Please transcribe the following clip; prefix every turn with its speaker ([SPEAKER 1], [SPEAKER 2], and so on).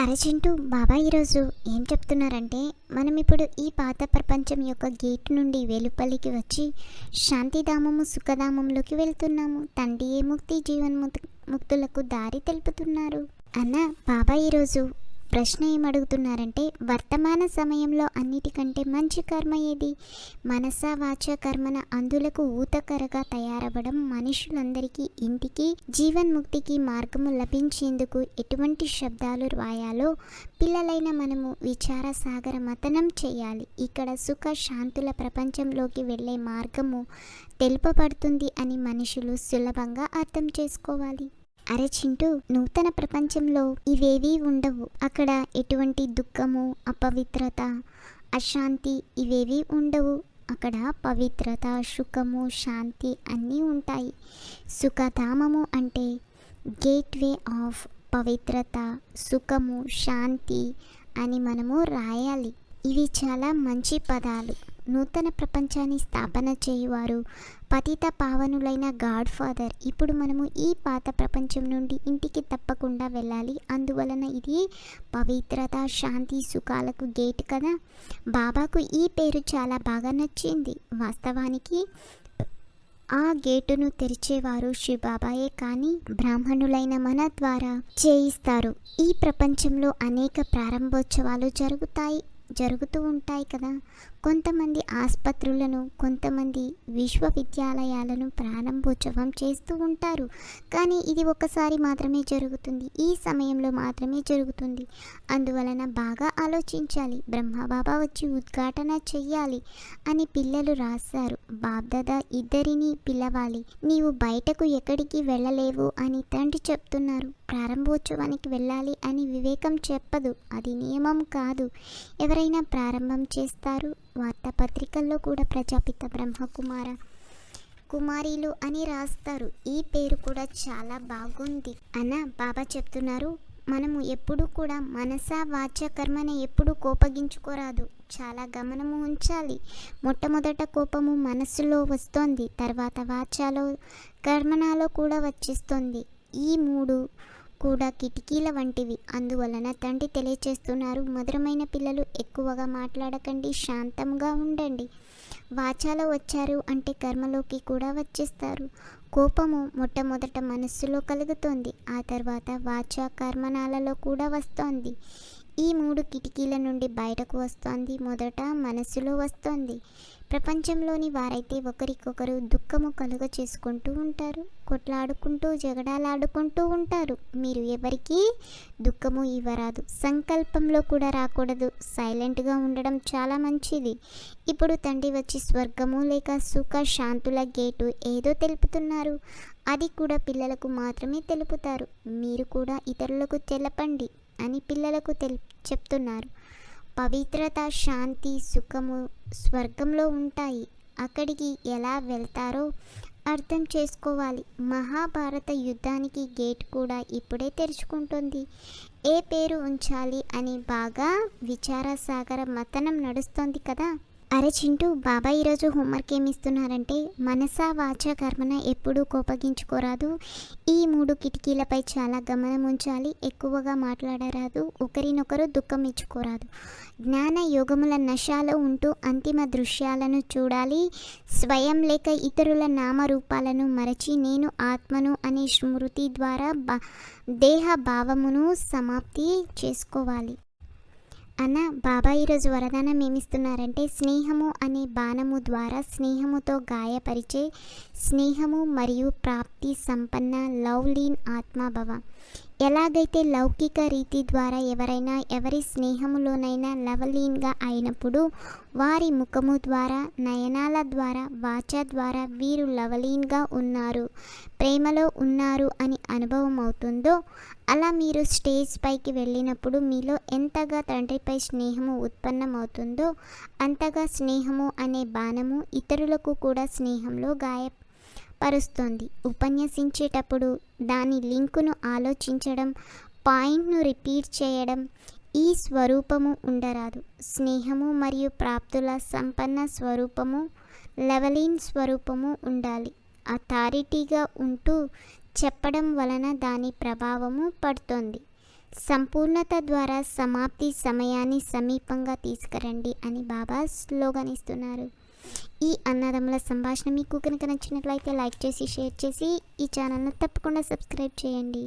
[SPEAKER 1] అరచింటూ బాబా ఈరోజు ఏం చెప్తున్నారంటే మనం ఇప్పుడు ఈ పాత ప్రపంచం యొక్క గేట్ నుండి వెలుపలికి వచ్చి శాంతిధామము సుఖధామంలోకి వెళ్తున్నాము. తండ్రియే ముక్తి జీవన్ముక్తులకు ముక్తులకు దారి తెలుపుతున్నారు? అన్న బాబా ఈరోజు ప్రశ్న ఏమడుగుతున్నారంటే వర్తమాన సమయంలో అన్నిటికంటే మంచి కర్మ ఏది? మనస వాచ కర్మన అందులకు ఊతకరగా తయారవ్వడం మనుషులందరికీ ఇంటికి జీవన్ముక్తికి మార్గము లభించేందుకు ఎటువంటి శబ్దాలు రాయాలో పిల్లలైన మనము విచార సాగర మతనం చేయాలి. ఇక్కడ సుఖ శాంతుల ప్రపంచంలోకి వెళ్ళే మార్గము తెలుపబడుతుంది అని మనుషులు సులభంగా అర్థం చేసుకోవాలి. అరే చింటూ నూతన ప్రపంచంలో ఇవేవీ ఉండవు. అక్కడ ఎటువంటి దుఃఖము అపవిత్రత అశాంతి ఇవేవీ ఉండవు. అక్కడ పవిత్రత సుఖము శాంతి అన్నీ ఉంటాయి. సుఖధామము అంటే గేట్వే ఆఫ్ పవిత్రత సుఖము శాంతి అని మనము రాయాలి. ఇవి చాలా మంచి పదాలు. నూతన ప్రపంచాన్ని స్థాపన చేయువారు. పతిత పావనులైన గాడ్ ఫాదర్ ఇప్పుడు మనము ఈ పాత ప్రపంచం నుండి ఇంటికి తప్పకుండా వెళ్ళాలి. అందువలన ఇది పవిత్రత శాంతి సుఖాలకు గేట్ కదా. బాబాకు ఈ పేరు చాలా బాగా నచ్చింది. వాస్తవానికి ఆ గేటును తెరిచేవారు శివబాబాయే కానీ బ్రాహ్మణులైన మన ద్వారా చేయిస్తారు. ఈ ప్రపంచంలో అనేక ప్రారంభోత్సవాలు జరుగుతాయి జరుగుతూ ఉంటాయి కదా. కొంతమంది ఆసుపత్రులను కొంతమంది విశ్వవిద్యాలయాలను ప్రారంభోత్సవం చేస్తూ ఉంటారు. కానీ ఇది ఒకసారి మాత్రమే జరుగుతుంది. ఈ సమయంలో మాత్రమే జరుగుతుంది. అందువలన బాగా ఆలోచించాలి. బ్రహ్మబాబా వచ్చి ఉద్ఘాటన చెయ్యాలి అని పిల్లలు రాశారు. బాబ్దాదా ఇద్దరిని పిలవాలి. నీవు బయటకు ఎక్కడికి వెళ్ళలేవు అని తండ్రి చెప్తున్నారు. ప్రారంభోత్సవానికి వెళ్ళాలి అని వివేకం చెప్పదు. అది నియమం కాదు. ఎవరైనా ప్రారంభం చేస్తారు? వార్తాపత్రికల్లో కూడా ప్రజాపిత బ్రహ్మకుమార కుమారీలు అని రాస్తారు. ఈ పేరు కూడా చాలా బాగుంది. అన్న బాబా చెప్తున్నారు మనము ఎప్పుడు కూడా మనస వాచ కర్మని ఎప్పుడు కోపగించుకోరాదు. చాలా గమనము ఉంచాలి. మొట్టమొదట కోపము మనస్సులో వస్తోంది తర్వాత వాచాలో కర్మణాలో కూడా వచ్చేస్తుంది. ఈ మూడు కూడా కిటికీల వంటివి. అందువలన తండ్రి తెలియచేస్తున్నారు మధురమైన పిల్లలు ఎక్కువగా మాట్లాడకండి శాంతంగా ఉండండి. వాచాలో వచ్చారు అంటే కర్మలోకి కూడా వచ్చేస్తారు. కోపము మొట్టమొదట మనస్సులో కలుగుతోంది ఆ తర్వాత వాచ కర్మనాలలో కూడా వస్తోంది. ఈ మూడు కిటికీల నుండి బయటకు వస్తోంది. మొదట మనస్సులో వస్తోంది. ప్రపంచంలోని వారైతే ఒకరికొకరు దుఃఖము కలుగ చేసుకుంటూ ఉంటారు. కొట్లాడుకుంటూ జగడాలాడుకుంటూ ఉంటారు. మీరు ఎవరికీ దుఃఖము ఇవ్వరాదు. సంకల్పంలో కూడా రాకూడదు. సైలెంట్గా ఉండడం చాలా మంచిది. ఇప్పుడు తండ్రి వచ్చి స్వర్గము లేక సుఖ శాంతుల గేటు ఏదో తెలుపుతున్నారు. అది కూడా పిల్లలకు మాత్రమే తెలుపుతారు. మీరు కూడా ఇతరులకు తెలపండి. అని పిల్లలకు తెలి చెప్తున్నారు. పవిత్రత శాంతి సుఖము స్వర్గంలో ఉంటాయి. అక్కడికి ఎలా వెళ్తారో అర్థం చేసుకోవాలి. మహాభారత యుద్ధానికి గేట్ కూడా ఇప్పుడే తెరుచుకుంటుంది. ఏ పేరు ఉంచాలి అని బాగా విచారసాగర మతనం నడుస్తోంది కదా? అరే చింటూ బాబా ఈరోజు హోంవర్క్ ఏమి ఇస్తున్నారంటే మనస వాచ కర్మన ఎప్పుడూ కోపగించుకోరాదు. ఈ మూడు కిటికీలపై చాలా గమనం ఉంచాలి ఎక్కువగా మాట్లాడరాదు ఒకరినొకరు దుఃఖం ఇచ్చుకోరాదు. జ్ఞాన యోగముల నశాలో ఉంటూ అంతిమ దృశ్యాలను చూడాలి స్వయం లేక ఇతరుల నామరూపాలను మరచి నేను ఆత్మను అనే స్మృతి ద్వారా బా దేహ భావమును సమాప్తి చేసుకోవాలి. అన్న బాబా ఈరోజు వరదానం ఏమిస్తున్నారంటే స్నేహము అనే బాణము ద్వారా స్నేహముతో గాయపరిచే స్నేహము మరియు ప్రాప్తి సంపన్న లవ్లీన్ ఆత్మభవ ఎలాగైతే లౌకిక రీతి ద్వారా ఎవరైనా ఎవరి స్నేహములోనైనా లవలీన్గా అయినప్పుడు వారి ముఖము ద్వారా నయనాల ద్వారా వాచ ద్వారా వీరు లవలీన్గా ఉన్నారు ప్రేమలో ఉన్నారు అని అనుభవం అవుతుందో అలా మీరు స్టేజ్ పైకి వెళ్ళినప్పుడు మీలో ఎంతగా తండ్రిపై స్నేహము ఉత్పన్నమవుతుందో అంతగా స్నేహము అనే బాణము ఇతరులకు కూడా స్నేహంలో గాయ పరుస్తుంది ఉపన్యసించేటప్పుడు దాని లింకును ఆలోచించడం పాయింట్ను రిపీట్ చేయడం ఈ స్వరూపము ఉండరాదు. స్నేహము మరియు ప్రాప్తుల సంపన్న స్వరూపము లెవలిన్ స్వరూపము ఉండాలి. అథారిటీగా ఉంటూ చెప్పడం వలన దాని ప్రభావము పడుతుంది. సంపూర్ణత ద్వారా సమాప్తి సమయాన్ని సమీపంగా తీసుకురండి అని బాబా స్లోగనిస్తున్నారు. ఈ అన్నదమ్ముల సంభాషణ మీకు కనుక నచ్చినట్లయితే లైక్ చేసి షేర్ చేసి ఈ ఛానల్ను తప్పకుండా సబ్స్క్రైబ్ చేయండి.